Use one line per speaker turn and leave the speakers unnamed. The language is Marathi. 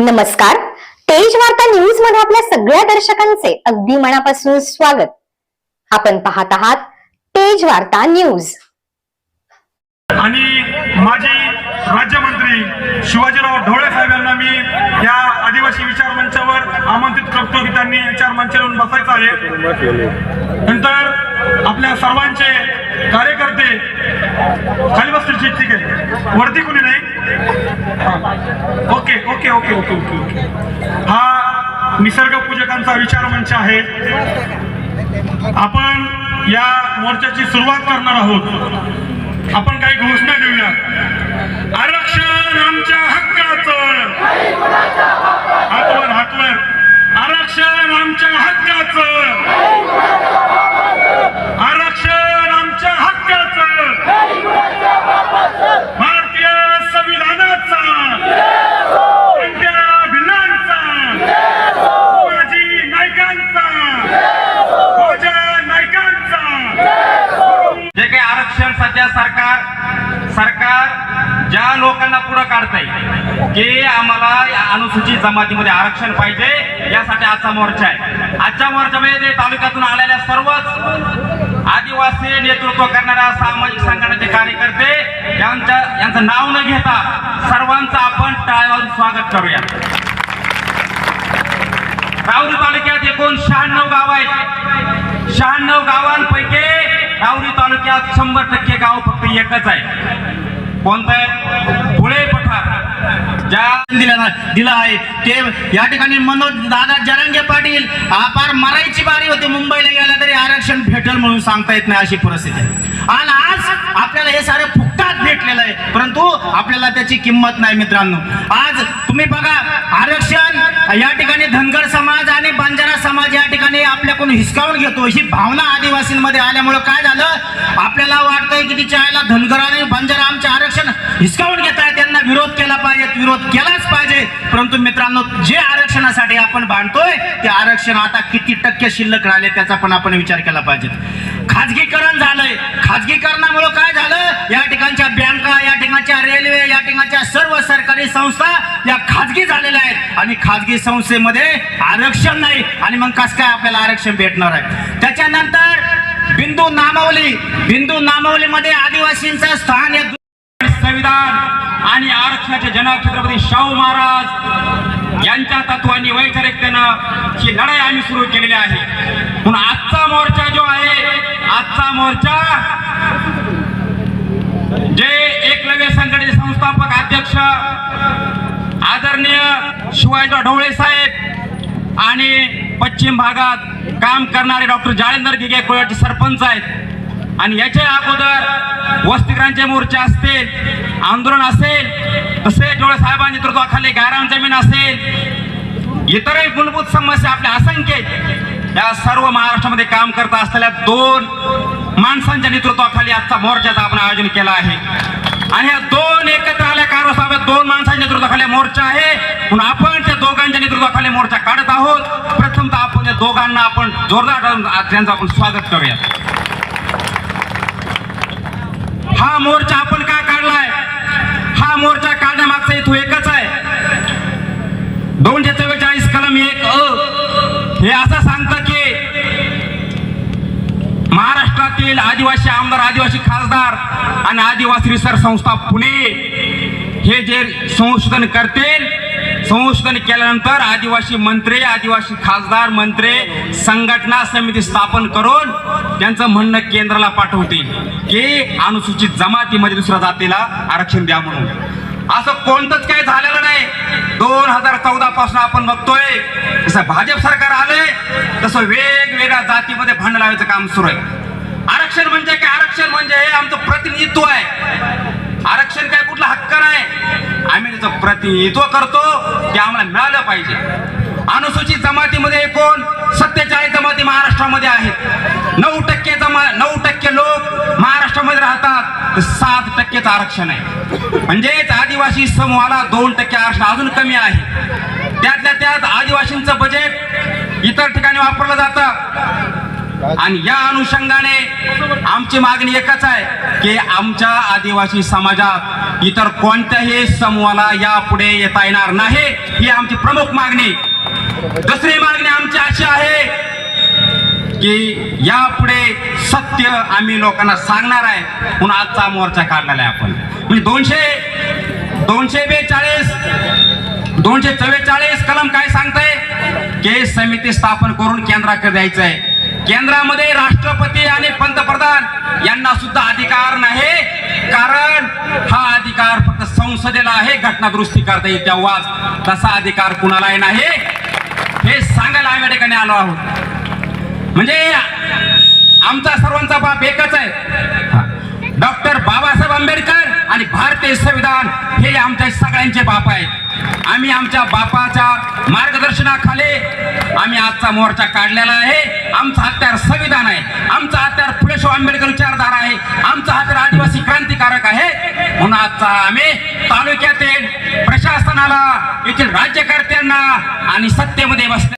नमस्कार. तेज वार्ता न्यूजमध्ये आपल्या सगळ्या दर्शकांचे अगदी मनापासून स्वागत. आपण पाहत आहात तेज वार्ता न्यूज
आणि माजी राज्यमंत्री शिवाजीराव ढोळे साहेब यांना मी या आदिवासी विचार मंचावर आमंत्रित करतो की त्यांनी विचार मंचावर बसायचं आहे. नंतर आपल्या सर्वांचे कार्यकर्ते खाली बसतील ठीक ठीक आहे. वरती कुणी नाही? Okay okay okay okay okay okay. हा निसर्ग पूजकांचा विचार मंच आहे. आपण या मोर्चाची सुरुवात करणार आहोत. आपण काही घोषणा देऊया आरक्षण आमच्या हक्काचं. हातवर हातवर आरक्षण आमच्या हक्काचं आरक्षण आमच्या हक्काचं भारतीय संविधानाचा इंडिया भिल्लांचा माजी नायकांचा भोजन नायकांचा
जे काही आरक्षण सध्या सरकार सरकार ज्या लोकांना पुढे येईल की आम्हाला अनुसूचित जमातीमध्ये आरक्षण पाहिजे यासाठी आजचा मोर्चा आहे. आजच्या मोर्चामध्ये तालुक्यातून आलेल्या सर्वच आदिवासी नेतृत्व करणाऱ्या सामाजिक संघटनेचे कार्यकर्ते यांच्या यांचं नाव न घेता सर्वांचं आपण टाळ्यावरून स्वागत करूया. राऊरी तालुक्यात एकूण शहाण्णव गाव आहेत. शहाण्णव गावांपैकी राऊरी तालुक्यात शंभर टक्के गाव फक्त एकच आहे. कोणतं आहे? धुळे पठार. ज्या
दिला दिला आहे. ते या ठिकाणी मनोज दादा जरंगे पाटील आपार मरायची बारी होती. मुंबईला गेला तरी आरक्षण भेटल म्हणून सांगता येत नाही अशी परिस्थिती आणि आज आपल्याला हे सारे फुकटात भेटलेलं आहे. परंतु आपल्याला त्याची किंमत नाही मित्रांनो. आज तुम्ही बघा आरक्षण या ठिकाणी धनगर समाज आणि बंजारा समाज या ठिकाणी आपल्याकडून हिसकावून घेतो. ही भावना आदिवासींमध्ये आल्यामुळे काय झालं? आपल्याला वाटतंय की तिच्या आईला धनगर आणि बंजारा हिसकावून घेत आहे त्यांना विरोध केला पाहिजे विरोध केलाच पाहिजे. परंतु मित्रांनो जे आरक्षणासाठी आपण भांडतोय ते आरक्षण आता किती टक्के शिल्लक राहिले त्याचा पण आपण विचार केला पाहिजे. खाजगीकरण झालंय. खाजगीकरणामुळे काय झालं? या ठिकाणच्या बँका या ठिकाणच्या रेल्वे या ठिकाणच्या सर्व सरकारी संस्था या खाजगी झालेल्या आहेत. आणि खाजगी संस्थेमध्ये आरक्षण नाही. आणि मग कस काय आपल्याला आरक्षण भेटणार आहे? त्याच्यानंतर बिंदू नामावली. बिंदू नामावलीमध्ये आदिवासींचं स्थान हे
संविधान आणि आरक्षणाचे जनक छत्रपती शाहू महाराज यांच्या तत्वांनी वैचारिकतेनं ही लढाई आम्ही सुरू केलेली आहे. म्हणून आजचा मोर्चा जो आहे आजचा मोर्चा जे एकलव्य संघटनेचे संस्थापक अध्यक्ष आदरणीय शिवाजीराव ढवळे साहेब आणि पश्चिम भागात काम करणारे डॉक्टर जाळेंदर गिगे कोळ्याचे सरपंच आहेत. आणि याच्या अगोदर वस्तिकरांचे मोर्चे असतील आंदोलन असेल तसेच डोळे साहेबांच्या नेतृत्वाखाली गायराम जमीन असेल इतरही मूलभूत समस्या आपल्या असंख्य या सर्व महाराष्ट्रामध्ये काम करत असलेल्या दोन माणसांच्या नेतृत्वाखाली आजचा मोर्चाचं आपण आयोजन केलं आहे. आणि या दोन एकत्र आल्या कारवासाहेब दोन माणसांच्या नेतृत्वाखाली मोर्चा आहे. म्हणून आपण त्या दोघांच्या नेतृत्वाखाली मोर्चा काढत आहोत. प्रथमतः आपण या दोघांना आपण जोरदार त्यांचं आपण स्वागत करूया हा मोर्चा आपण का काढलाय? हा मोर्चा काढण्यामागचा हेतू एकच आहे. दोनशे चव्वेचाळीस कलम एक अ. हे असं सांगतं की महाराष्ट्रातील आदिवासी आमदार आदिवासी खासदार आणि आदिवासी रिसर्च संस्था पुणे हे जे संशोधन करतील संशोधन केल्यानंतर आदिवासी मंत्री आदिवासी खासदार मंत्री संघटना समिती स्थापन करून त्यांचं म्हणणं केंद्राला पाठवतील की अनुसूचित जमातीमध्ये दुसऱ्या जातीला आरक्षण द्या म्हणून. असं कोणतंच काही झालेलं नाही. दोन हजार चौदा पासून आपण बघतोय जसं भाजप सरकार आलंय तसं वेगवेगळ्या जातीमध्ये भांडण लावायचं काम सुरू आहे. आरक्षण म्हणजे काय? आरक्षण म्हणजे हे आमचं प्रतिनिधित्व आहे. आरक्षण काय कुठला हक्क नाही. आम्ही त्याचं प्रतिनिधित्व करतो ते आम्हाला मिळालं पाहिजे. अनुसूचित जमातीमध्ये एकूण सत्तेचाळीस जमाती महाराष्ट्रामध्ये आहेत. तर सात टक्केच आरक्षण आहे. म्हणजेच आदिवासी समूहाला दोन टक्के आरक्षण अजून कमी आहे. त्यातल्या त्यात आदिवासींचं बजेट इतर ठिकाणी वापरलं जातं. आणि या अनुषंगाने आमची मागणी एकच आहे की आमच्या आदिवासी समाजात इतर कोणत्याही समूहाला यापुढे येता येणार नाही ही आमची प्रमुख मागणी. दुसरी मागणी आमची अशी आहे की यापुढे सत्य आम्ही लोकांना सांगणार आहे. म्हणून आजचा मोर्चा काढलेला आहे आपण. म्हणजे दोनशे दोनशे बेचाळीस दोनशे चव्वेचाळीस कलम काय सांगताय? की समिती स्थापन करून केंद्राकडे द्यायचं आहे केंद्रामध्ये राष्ट्रपती आणि पंतप्रधान यांना सुद्धा अधिकार नाही. कारण हा अधिकार फक्त संसदेला आहे. घटनादुरुस्ती करता येईल तेव्हाच. तसा अधिकार कुणालाही नाही. हे सांगायला आम्ही ठिकाणी आलो आहोत. म्हणजे आमचा सर्वांचा बाप एकच आहे. डॉक्टर बाबासाहेब आंबेडकर आणि भारतीय संविधान हे आमच्या सगळ्यांचे बाप आहेत. आम्ही आमच्या बापाच्या मार्गदर्शनाखाली आम्ही आजचा मोर्चा काढलेला आहे. आमचा हत्यार संविधान आहे. आमचा हत्यार फुलेशाह आंबेडकर विचारधारा आहे. आमचा हत्यार आदिवासी क्रांतिकारक आहे. म्हणून आजचा आम्ही तालुक्यातील प्रशासनाला येथील राज्यकर्त्यांना आणि सत्तेमध्ये बसले